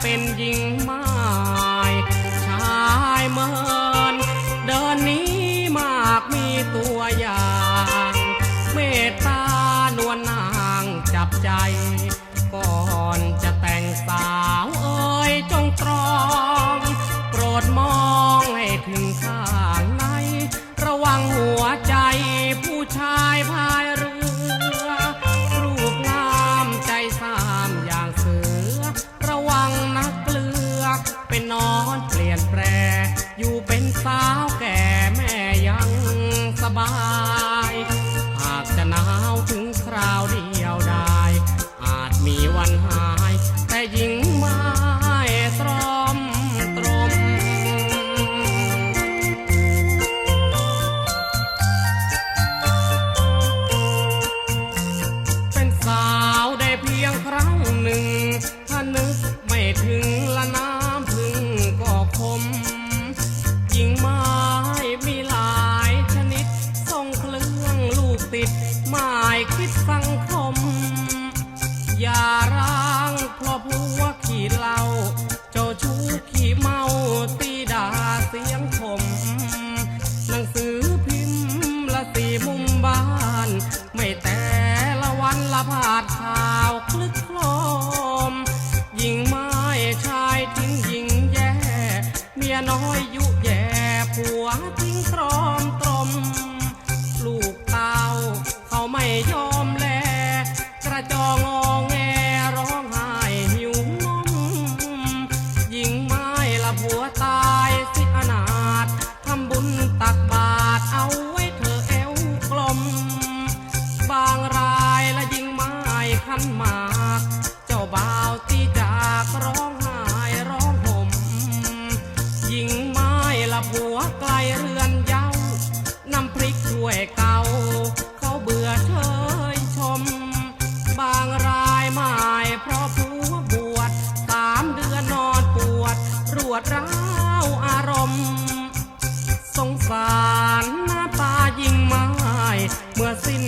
เป็นหญิงไม้ชายเมินเดินหนี้มากมีตัวอย่าง เมตตานวลนางจับใจ อนเปลี่ยนแปร อยู่เป็นสาวแก่แม่ยังสบาย หากจะหนาวถึงคราวเดียวได้ อาจมีวันหาย แต่หญิงไม้ตรอมตรมเป็นสาวได้เพียงครั้งหนึ่ง อย่าร้างเพราะผัวขี้เหล้าเจ้าชู้ขี้เมาตีด่าเสียงคมหนังสือพิมพ์ละสีมุมบ้าน ไม่แต่ละวันละพาดข่าวคลึกโครมหญิงไม้ชายทิ้งหญิงแย่ เมียน้อยยุแย่ผัวทิ้งตรอมตรม ลูกเต้าเขาไม่ยอมแลกระจองอ วยเก่า เขาเบื่อเชยชม บางรายหมายเพราะผัวบวชสามเดือนนอนปวด รวดร้าวอารมณ์ สงสารหน้าตายิ่งไม้เมื่อสิ้น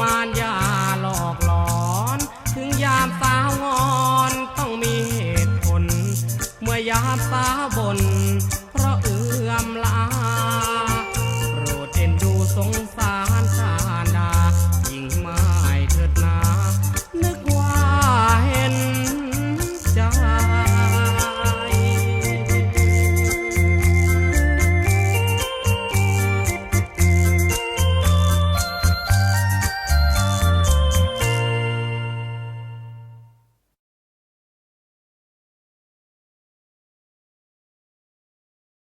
มารยาหลอกหลอน ถึงยามสาวอนต้องมีเหตุผล เมื่อยามสาบน เพราะเอื้อมลา โปรดเอ็นดูสง